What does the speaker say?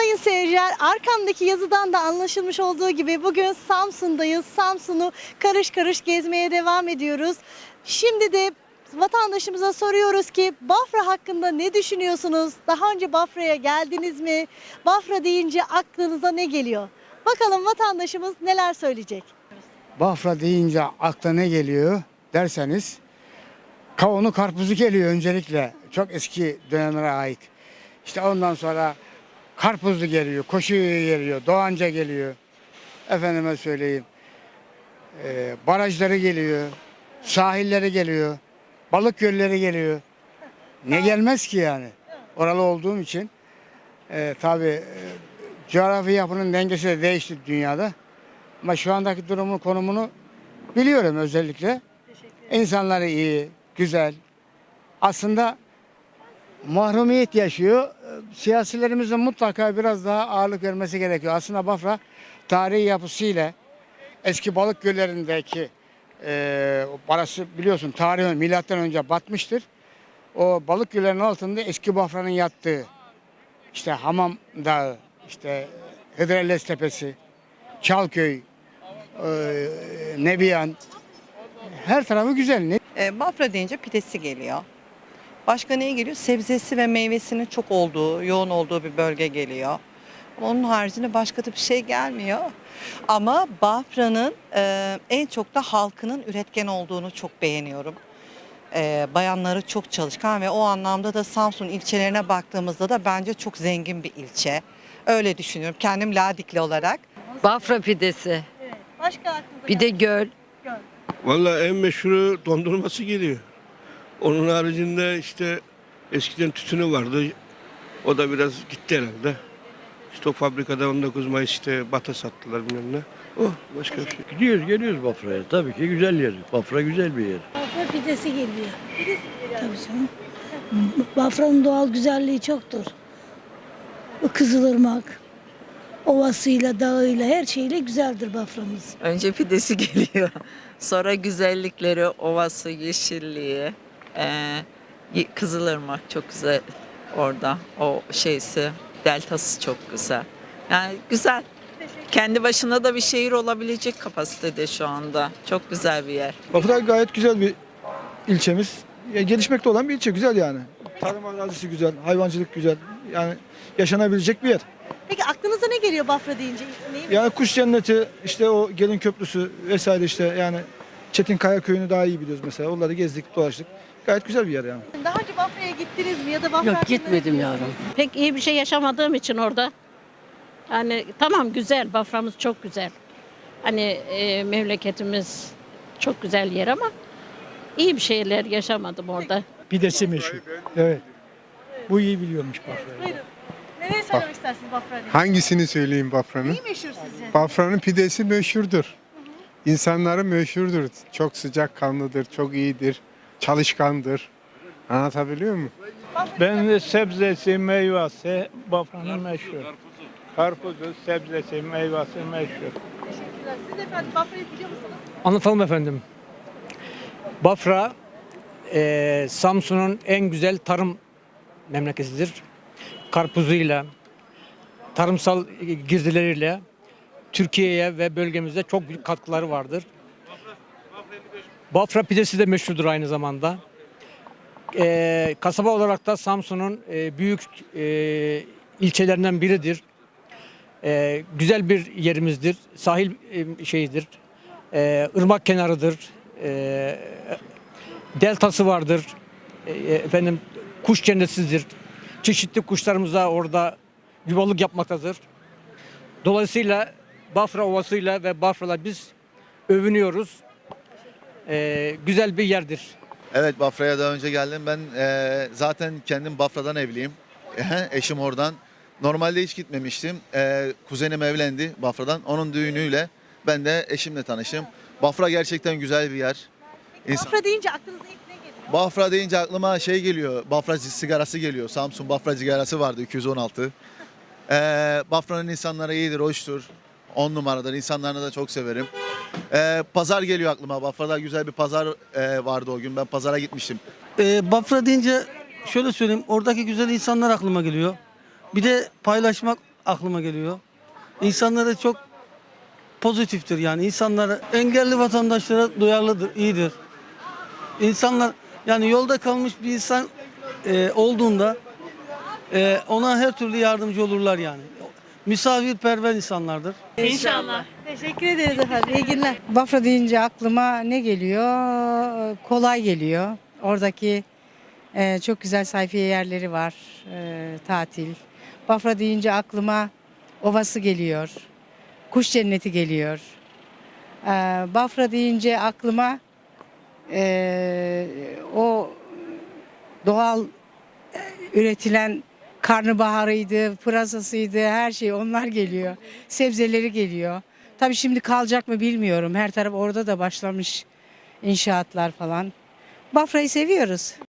Sayın seyirciler arkamdaki yazıdan da anlaşılmış olduğu gibi bugün Samsun'dayız. Samsun'u karış karış gezmeye devam ediyoruz. Şimdi de vatandaşımıza soruyoruz ki Bafra hakkında ne düşünüyorsunuz? Daha önce Bafra'ya geldiniz mi? Bafra deyince aklınıza ne geliyor? Bakalım vatandaşımız neler söyleyecek? Bafra deyince akla ne geliyor derseniz kavunu karpuzu geliyor öncelikle. Çok eski dönemlere ait. İşte ondan sonra karpuzlu geliyor, koşu geliyor, doğanca geliyor. Efendime söyleyeyim. Ee, barajları geliyor, sahilleri geliyor, balık gölleri geliyor. Ne gelmez ki yani? Oralı olduğum için. Ee, tabii e, coğrafi yapının dengesi de değişti dünyada. Ama şu andaki durumun konumunu biliyorum özellikle. İnsanları iyi, güzel. Aslında mahrumiyet yaşıyor. Siyasilerimizin mutlaka biraz daha ağırlık vermesi gerekiyor. Aslında Bafra tarihi yapısıyla eski balık göllerindeki e, parası biliyorsun tarih milattan önce batmıştır. O balık göllerinin altında eski Bafra'nın yattığı işte Hamam Dağı, işte Hıdrellez Tepesi, Çalköy, e, Nebiyan her tarafı güzel. E, Bafra deyince pidesi geliyor. Başka neye geliyor? Sebzesi ve meyvesinin çok olduğu, yoğun olduğu bir bölge geliyor. Onun haricinde başka da bir şey gelmiyor. Ama Bafra'nın e, en çok da halkının üretken olduğunu çok beğeniyorum. E, bayanları çok çalışkan ve o anlamda da Samsun ilçelerine baktığımızda da bence çok zengin bir ilçe. Öyle düşünüyorum kendim Ladikli olarak. Bafra pidesi. Başka aklınıza Bir de göl. Vallahi en meşhuru dondurması geliyor. Onun haricinde işte eskiden tütünü vardı. O da biraz gitti herhalde. İşte o fabrikada 19 Mayıs işte bata sattılar bilmem ne. Oh başka bir şey. Gidiyoruz geliyoruz Bafra'ya. Tabii ki güzel yer. Bafra güzel bir yer. Bafra pidesi geliyor. Tabii canım. Bafra'nın doğal güzelliği çoktur. Kızılırmak, ovasıyla, dağıyla, her şeyle güzeldir Bafra'mız. Önce pidesi geliyor. Sonra güzellikleri, ovası, yeşilliği. Ee, Kızılırmak çok güzel orada. O şeysi, deltası çok güzel. Yani güzel. Kendi başına da bir şehir olabilecek kapasitede şu anda. Çok güzel bir yer. Bafra gayet güzel bir ilçemiz. Ya, gelişmekte olan bir ilçe güzel yani. Tarım arazisi güzel, hayvancılık güzel. Yani yaşanabilecek bir yer. Peki aklınıza ne geliyor Bafra deyince? Neyi Yani kuş cenneti, işte o gelin köprüsü vesaire işte yani Çetin Kaya köyünü daha iyi biliyoruz mesela. Onları gezdik, dolaştık. Gayet güzel bir yer yani. Daha önce Bafra'ya gittiniz mi ya da Bafra Yok hakkında gitmedim yavrum. Pek iyi bir şey yaşamadığım için orada. Hani tamam güzel, Bafra'mız çok güzel. Hani e, memleketimiz çok güzel yer ama iyi bir şeyler yaşamadım orada. Pidesi meşhur. Evet. Bu iyi biliyormuş Bafra'yı. Buyurun. Neler söylemek istersiniz Bafra'ya? Hangisini söyleyeyim Bafra'nın? Neyi meşhur sizce? Bafra'nın pidesi meşhurdur. İnsanları meşhurdur. Çok sıcakkanlıdır, çok iyidir, çalışkandır. Anlatabiliyor muyum? Ben de sebzesi, meyvesi Bafra'nın meşhur. Karpuzu, sebzesi, meyvesi meşhur. Teşekkürler. Siz efendim Bafra'yı biliyor musunuz? Anlatalım efendim. Bafra eee, Samsun'un en güzel tarım memleketidir. Karpuzuyla, tarımsal girdileriyle Türkiye'ye ve bölgemize çok büyük katkıları vardır. Bafra pidesi de meşhurdur aynı zamanda. Eee, kasaba olarak da Samsun'un eee, büyük eee, ilçelerinden biridir. Eee, güzel bir yerimizdir. Sahil eee, şeyidir. Ee, ırmak kenarıdır. Ee, deltası vardır. Ee, efendim kuş cennetidir. Çeşitli kuşlarımıza orada yuvalık yapmaktadır. Dolayısıyla Bafra Ovası'yla ve Bafra'la biz övünüyoruz. Ee, güzel bir yerdir. Evet Bafra'ya daha önce geldim. Ben eee, zaten kendim Bafra'dan evliyim. Eşim oradan. Normalde hiç gitmemiştim. Eee, kuzenim evlendi Bafra'dan. Onun düğünüyle ben de eşimle tanıştım. Bafra gerçekten güzel bir yer. İnsan- Bafra deyince aklınıza ilk ne geliyor? Bafra deyince aklıma şey geliyor. Bafra sigarası geliyor. Samsun Bafra sigarası vardı 216. Eee Bafra'nın insanları iyidir, hoştur. 10 numaradır. İnsanlarını da çok severim. Eee, pazar geliyor aklıma. Bafra'da güzel bir pazar eee, vardı o gün. Ben pazara gitmiştim. Ee, Bafra deyince şöyle söyleyeyim oradaki güzel insanlar aklıma geliyor. Bir de paylaşmak aklıma geliyor. İnsanlara çok pozitiftir yani. İnsanlara engelli vatandaşlara duyarlıdır, iyidir. İnsanlar yani yolda kalmış bir insan e, olduğunda e, ona her türlü yardımcı olurlar yani. Misafirperver insanlardır. İnşallah. Teşekkür ederiz efendim. İyi günler. Bafra deyince aklıma ne geliyor? Kolay geliyor. Oradaki e, çok güzel sayfiye yerleri var, e, tatil. Bafra deyince aklıma ovası geliyor, kuş cenneti geliyor. E, Bafra deyince aklıma e, o doğal e, üretilen karnabaharıydı, pırasasıydı, her şey onlar geliyor. Sebzeleri geliyor. Tabii şimdi kalacak mı bilmiyorum. Her taraf orada da başlamış inşaatlar falan. Bafra'yı seviyoruz.